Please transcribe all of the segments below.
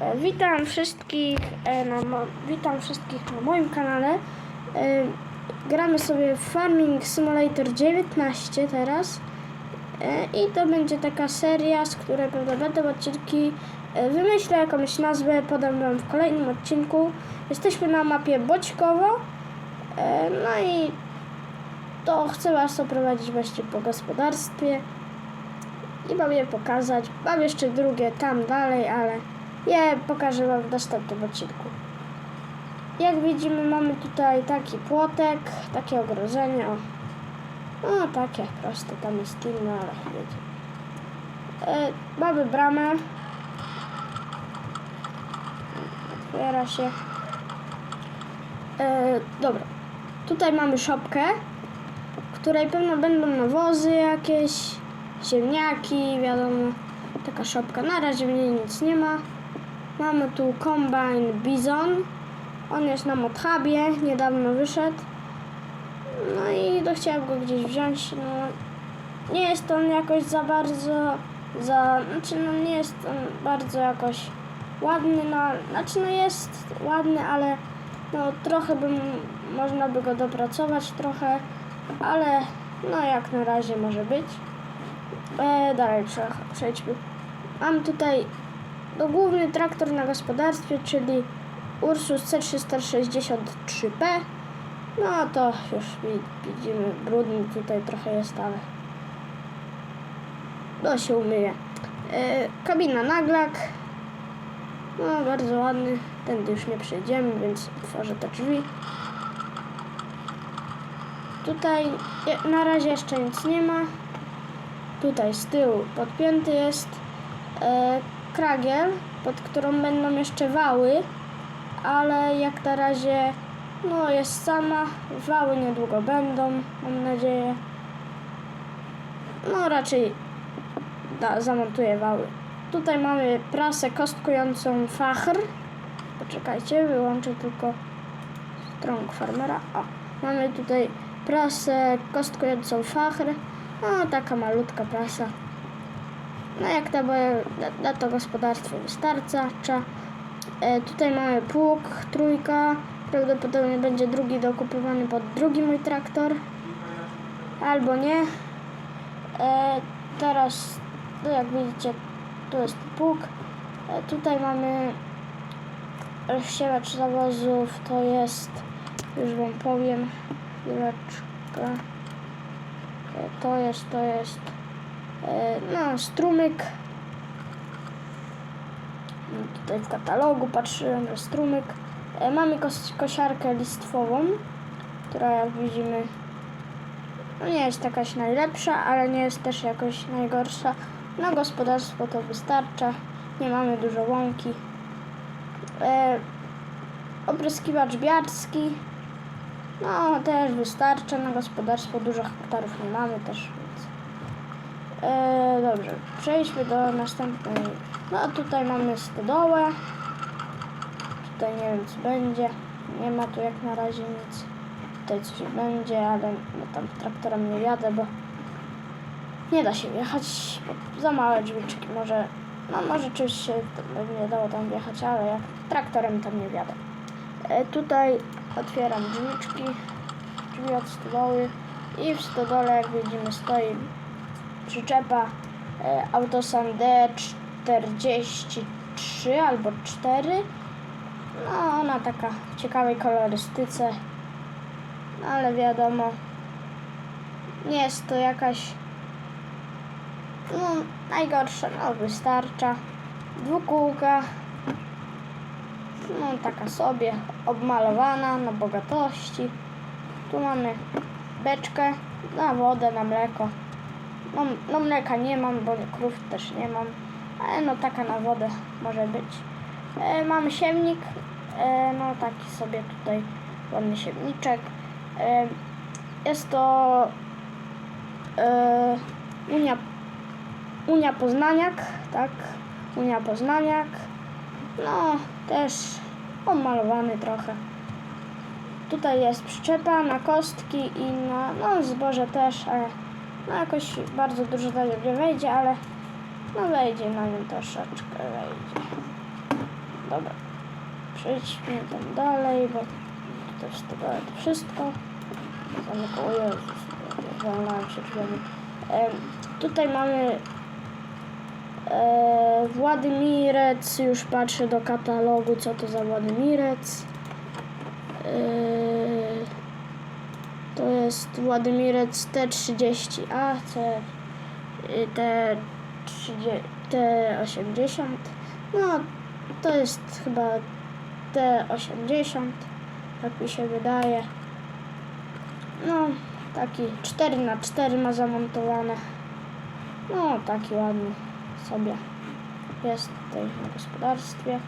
E, Witam wszystkich, e, na witam wszystkich na moim kanale. E, Gramy sobie Farming Simulator 19 teraz. I to będzie taka seria, z której prawda, będą odcinki. Wymyślę jakąś nazwę, podam wam w kolejnym odcinku. Jesteśmy na mapie Boćkowo. No i to chcę was oprowadzić właśnie po gospodarstwie i mam je pokazać. Mam jeszcze drugie tam dalej, ale je pokażę Wam w następnym odcinku. Jak widzimy, mamy tutaj taki płotek, takie ogrodzenie. O. No, takie proste, tam jest inne, ale wiecie. E, mamy bramę. Otwiera się. E, dobra. Tutaj mamy szopkę, w której pewno będą nawozy jakieś, ziemniaki, wiadomo, taka szopka. Na razie w niej nic nie ma. Mamy tu Combine Bison. On jest na Mothubie, niedawno wyszedł. No i to chciałem go gdzieś wziąć. No, nie jest on jakoś za bardzo, za, znaczy no nie jest on bardzo jakoś ładny, no, znaczy no jest ładny, ale no trochę bym, można by go dopracować trochę, ale no jak na razie może być. E, dalej prze, przejdźmy. Mam tutaj no, główny traktor na gospodarstwie, czyli Ursus C363P. No to już wi- widzimy, brudny tutaj trochę jest, ale no się umyje. E, kabina naglak. No bardzo ładny. Tędy już nie przejdziemy, więc otworzę te drzwi. Tutaj je- na razie jeszcze nic nie ma. Tutaj z tyłu podpięty jest e, kragiel, pod którą będą jeszcze wały, ale jak na razie no jest sama, wały niedługo będą, mam nadzieję. No raczej da, zamontuję wały. Tutaj mamy prasę kostkującą fachr. Poczekajcie, wyłączę tylko strong farmera. O, mamy tutaj prasę kostkującą fachr. No, taka malutka prasa. No jak na, moje, na, na to gospodarstwo wystarcza. E, tutaj mamy pług, trójka. Prawdopodobnie będzie drugi dokupywany pod drugi mój traktor. Albo nie. E, teraz, no jak widzicie, tu jest pług. E, tutaj mamy rozsiewacz zawozów. To jest, już wam powiem, chwileczkę. E, To jest, to jest no, strumyk. No, Tutaj w katalogu patrzyłem, że strumyk. E, Mamy kos kosiarkę listwową, która jak widzimy no nie jest jakaś najlepsza, ale nie jest też jakoś najgorsza. Na gospodarstwo to wystarcza. Nie mamy dużo łąki. E, opryskiwacz biarski. No, też wystarcza na gospodarstwo. Dużo hektarów nie mamy też. E, dobrze, przejdźmy do następnej. No, a tutaj mamy stodołę. Tutaj nie wiem, co będzie. Nie ma tu jak na razie nic. Tutaj coś będzie, ale no, tam traktorem nie jadę, bo nie da się wjechać. Za małe drzwiczki. Może, no może czymś się nie dało tam wjechać, ale jak traktorem tam nie wjadę. E, tutaj otwieram drzwiczki, drzwi od stodoły i w stodole jak widzimy stoi przyczepa e, Autosan D43 albo 4 no ona taka w ciekawej kolorystyce. No, ale wiadomo nie jest to jakaś no najgorsza, no wystarcza. Dwukółka. No taka sobie obmalowana na bogatości. Tu mamy beczkę na wodę, na mleko no, no mleka nie mam, bo krów też nie mam. Ale no taka na wodę może być. E, mamy siewnik e, no taki sobie tutaj ładny siewniczek e, jest to e, Unia Unia Poznaniak, tak, Unia Poznaniak, no też omalowany trochę. Tutaj jest przyczepa na kostki i na no, zboże też, ale no jakoś bardzo dużo na nią nie wejdzie, ale no wejdzie na nią troszeczkę, wejdzie. Dobra. Przejdźmy tam dalej, bo to jest chyba to wszystko. Zamykam, o Jezus, walnąłem się. E, tutaj mamy e, Władimirec, już patrzę do katalogu, co to za Władimirec. E, to jest Władimirec T30A, C, y, T30, T80. No, to jest chyba T80, tak mi się wydaje. No, taki 4 na 4 ma zamontowane. No, taki ładny sobie jest tutaj na gospodarstwie.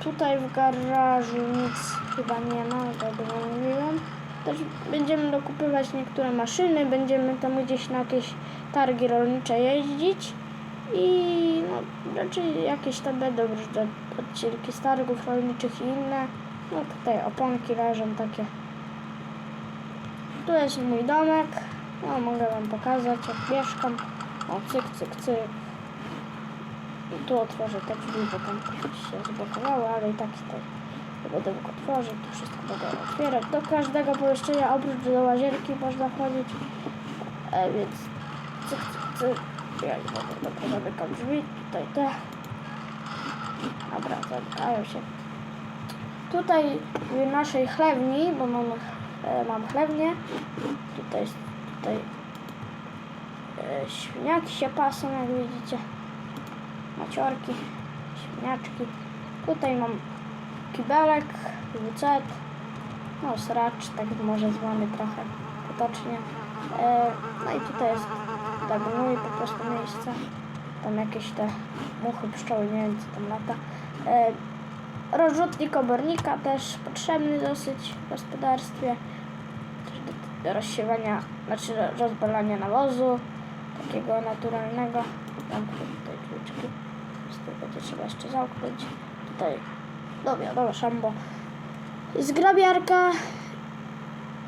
Tutaj w garażu nic chyba nie ma, dobrze mówiłem. Też będziemy dokupywać niektóre maszyny, będziemy tam gdzieś na jakieś targi rolnicze jeździć i no, raczej jakieś tam będą różne odcinki z targów rolniczych i inne. No tutaj oponki leżą takie. Tu jest mój domek. No, mogę wam pokazać jak mieszkam. O, cyk, cyk, cyk. I tu otworzę te drzwi, bo tam się zblokowały, ale i tak tutaj nie będę mógł otworzyć. Tu wszystko będę otwierać. Do każdego pomieszczenia oprócz do łazienki można wchodzić. E, więc cyk, cyk, cyk. Ja nie mogę, dobra, zamykam drzwi. Tutaj te. Dobra, zamykają się. Tutaj w naszej chlewni, bo mam, e, mam chlewnię, tutaj, tutaj e, świniaki się pasą, jak widzicie, maciorki, świniaczki. Tutaj mam kibelek, WC, no sracz, tak może zwany trochę potocznie. E, no i tutaj jest tak gnój po prostu miejsce. Tam jakieś te muchy, pszczoły, nie wiem co tam lata. E, Rozrzutnik obornika też potrzebny dosyć w gospodarstwie. Do, rozsiewania, znaczy ro- rozbalania nawozu, takiego naturalnego. Tam tutaj kluczki. Niestety będzie trzeba jeszcze zamknąć. Tutaj, no wiadomo, szambo. Zgrabiarka.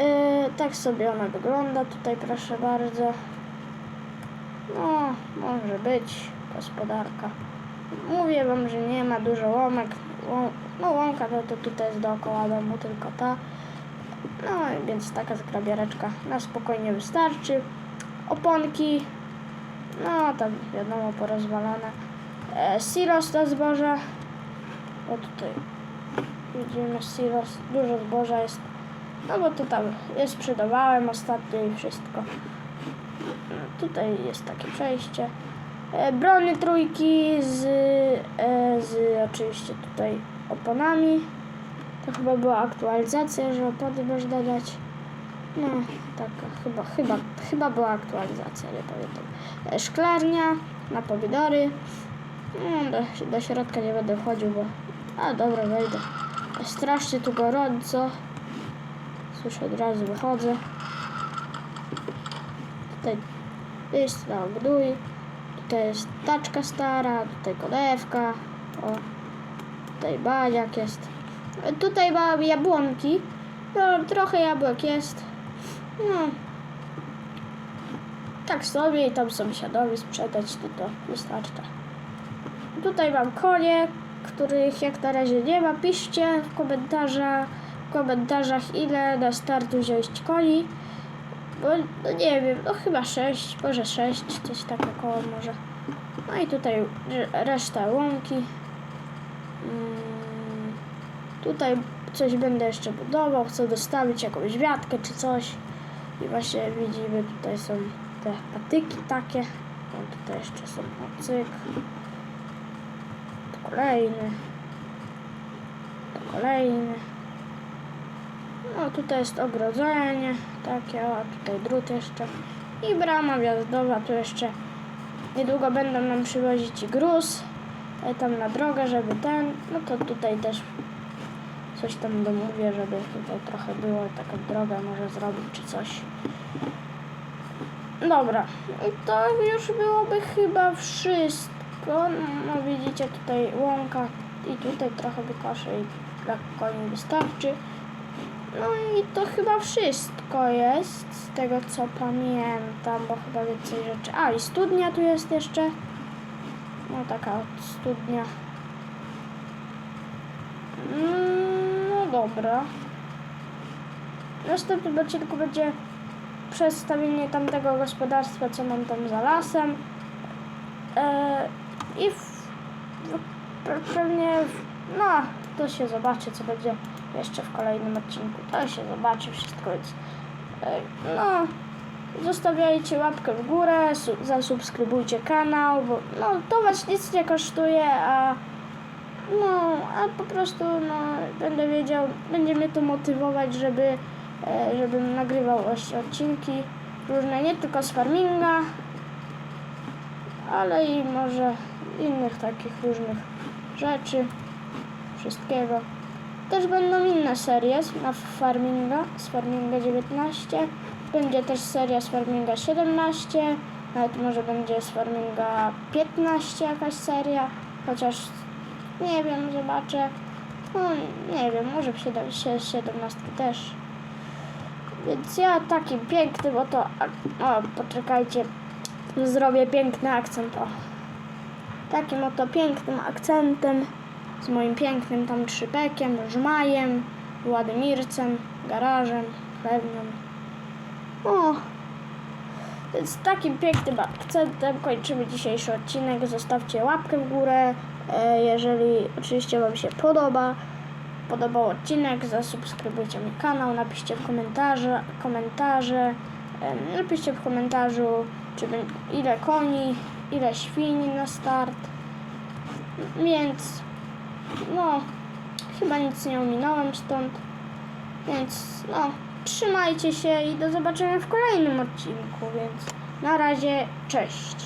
Yy, tak sobie ona wygląda tutaj, proszę bardzo. No, może być gospodarka. Mówię wam, że nie ma dużo łomek. No łąka to, to tutaj jest dookoła domu, tylko ta. No więc taka zgrabiareczka na spokojnie wystarczy. Oponki, no tam wiadomo porozwalane. E, silos do zboża. O tutaj widzimy silos, dużo zboża jest. No bo to tam jest sprzedawałem ostatnio i wszystko. No, Tutaj jest takie przejście. E, Brony trójki z, e, z oczywiście tutaj oponami. To chyba była aktualizacja, że opony można dać. No, taka chyba, chyba, chyba była aktualizacja, nie pamiętam. E, Szklarnia na pomidory. No, do, do środka nie będę wchodził, bo... A, dobra, wejdę. Strasznie tu gorąco. Słyszę, od razu wychodzę. Tutaj jest na gnój. Tutaj jest taczka stara, tutaj konewka. O, tutaj baniak jest. E, Tutaj mam jabłonki. No, trochę jabłek jest. No. Tak sobie i tam sąsiadowi sprzedać, to to wystarczy. Tutaj mam konie, których jak na razie nie ma. Piszcie w komentarzach, w komentarzach ile na start wziąć koni. Bo no nie wiem, no chyba 6, może 6, coś tak około może. No i tutaj re- reszta łąki. Mm, tutaj coś będę jeszcze budował, chcę dostawić jakąś wiatkę czy coś. I właśnie widzimy, tutaj są te patyki takie. O, tutaj jeszcze są. To kolejny. To kolejny. No tutaj jest ogrodzenie takie, o tutaj drut jeszcze i brama wjazdowa, tu jeszcze niedługo będą nam przywozić gruz e, tam na drogę, żeby ten, no to tutaj też coś tam domówię, żeby tutaj trochę było, taką drogę może zrobić czy coś. Dobra, i to już byłoby chyba wszystko. No widzicie tutaj łąka i tutaj trochę wykoszę i dla koni wystarczy. No i to chyba wszystko jest z tego co pamiętam, bo chyba więcej rzeczy. A i studnia tu jest jeszcze. No taka od studnia. Mm, no dobra. W następnym odcinku będzie przedstawienie tamtego gospodarstwa, co mam tam za lasem. E, I w, w, pe- pewnie, w, no, to się zobaczy, co będzie jeszcze w kolejnym odcinku. To się zobaczy wszystko, e, no, zostawiajcie łapkę w górę, su, zasubskrybujcie kanał, bo no, to was nic nie kosztuje, a no, a po prostu no, będę wiedział, będzie mnie to motywować, żeby, e, żebym nagrywał odcinki różne, nie tylko z farminga, ale i może innych takich różnych rzeczy, wszystkiego. Też będą inne serie na farminga, z farminga 19. Będzie też seria z farminga 17, nawet może będzie z farminga 15 jakaś seria, chociaż nie wiem, zobaczę. No, nie wiem, może siedem- sie- 17 też. Więc ja takim pięknym oto... ak- O, poczekajcie. Zrobię piękny akcent, o. Takim oto pięknym akcentem. Z moim pięknym tam trzypekiem, żmajem, Władimircem, garażem, chlewnią. O, więc takim pięknym akcentem kończymy dzisiejszy odcinek. Zostawcie łapkę w górę, e, jeżeli oczywiście Wam się podoba. Podobał odcinek, zasubskrybujcie mój kanał, napiszcie komentarze, komentarze napiszcie w komentarzu, czy ile koni, ile świni na start. Więc, no, chyba nic nie ominąłem stąd. Więc, no, trzymajcie się i do zobaczenia w kolejnym odcinku. Więc, na razie, cześć.